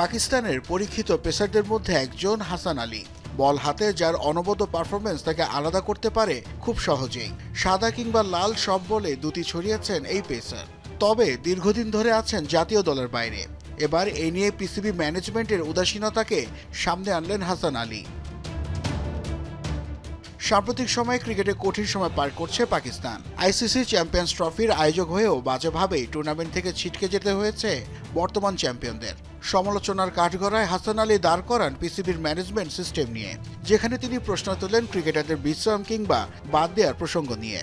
পাকিস্তানের পরীক্ষিত পেসারদের মধ্যে একজন হাসান আলী। বল হাতে, যার অনবদ্য পারফরমেন্স তাকে আলাদা করতে পারে খুব সহজেই। সাদা কিংবা লাল সব বলে দুটি ছড়িয়েছেন এই পেসার। তবে দীর্ঘদিন ধরে আছেন জাতীয় দলের বাইরে। এবার এ নিয়ে পিসিবি ম্যানেজমেন্টের উদাসীনতাকে সামনে আনলেন হাসান আলী। সাম্প্রতিক সময়ে ক্রিকেটে কঠিন সময় পার করছে পাকিস্তান। আইসিসি চ্যাম্পিয়ন্স ট্রফির আয়োজক হয়েও বাজেভাবেই টুর্নামেন্ট থেকে ছিটকে যেতে হয়েছে বর্তমান চ্যাম্পিয়নদের। সমালোচনার কাঠগড়ায় হাসান আলী দাঁড় করান পিসিবির ম্যানেজমেন্ট সিস্টেম নিয়ে, যেখানে তিনি প্রশ্ন তোলেন ক্রিকেটারদের বিশ্রাম কিংবা বাদ দেওয়ার প্রসঙ্গ নিয়ে।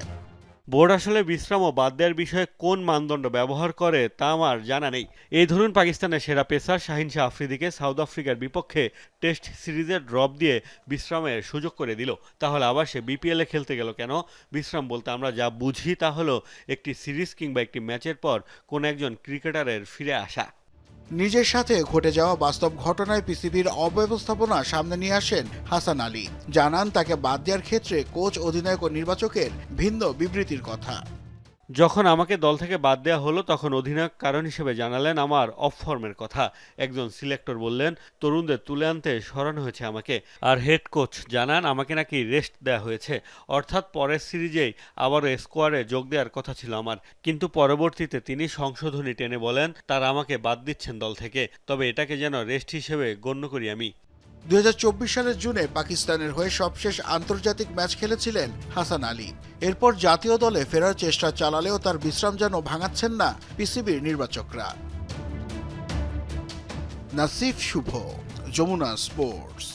বোর্ড আসলে বিশ্রাম ও বাদ দেওয়ার বিষয়ে কোন মানদণ্ড ব্যবহার করে তা আমার জানা নেই। এই ধরুন পাকিস্তানের সেরা পেসার শাহিন শাহ আফ্রিদিকে সাউথ আফ্রিকার বিপক্ষে টেস্ট সিরিজের ড্রপ দিয়ে বিশ্রামের সুযোগ করে দিল। তাহলে আবার সে বিপিএলে খেলতে গেল কেন? বিশ্রাম বলতে আমরা যা বুঝি তা হলো একটি সিরিজ কিংবা একটি ম্যাচের পর কোন একজন ক্রিকেটারের ফিরে আসা। নিজের সাথে ঘটে যাওয়া বাস্তব ঘটনায় পিসিবির অব্যবস্থাপনা সামনে নিয়ে আসেন হাসান আলী। জানান তাকে বাদ দেওয়ার ক্ষেত্রে কোচ, অধিনায়ক ও নির্বাচকের ভিন্ন বিবৃতির কথা। যখন আমাকে দল থেকে বাদ দেওয়া হলো, তখন অধিনায়ক কারণ হিসেবে জানালেন আমার অফ ফর্মের কথা। একজন সিলেক্টর বললেন, তরুণদের তুলে আনতে সরানো হয়েছে আমাকে। আর হেড কোচ জানান, আমাকে নাকি রেস্ট দেওয়া হয়েছে। অর্থাৎ পরের সিরিজেই আবারও স্কোয়াডে যোগ দেওয়ার কথা ছিল আমার। কিন্তু পরবর্তীতে তিনি সংশোধনী টেনে বলেন, তারা আমাকে বাদ দিচ্ছেন দল থেকে। তবে এটাকে যেন রেস্ট হিসেবে গণ্য করি আমি। দু হাজার চব্বিশ সালের জুনে পাকিস্তানের হয়ে সবশেষ আন্তর্জাতিক ম্যাচ খেলেছিলেন হাসান আলী। এরপর জাতীয় দলে ফেরার চেষ্টা চালালেও তার বিশ্রাম যেন ভাঙাচ্ছেন না পিসিবির নির্বাচকরা। নাসিফ শুভ, যমুনা স্পোর্টস।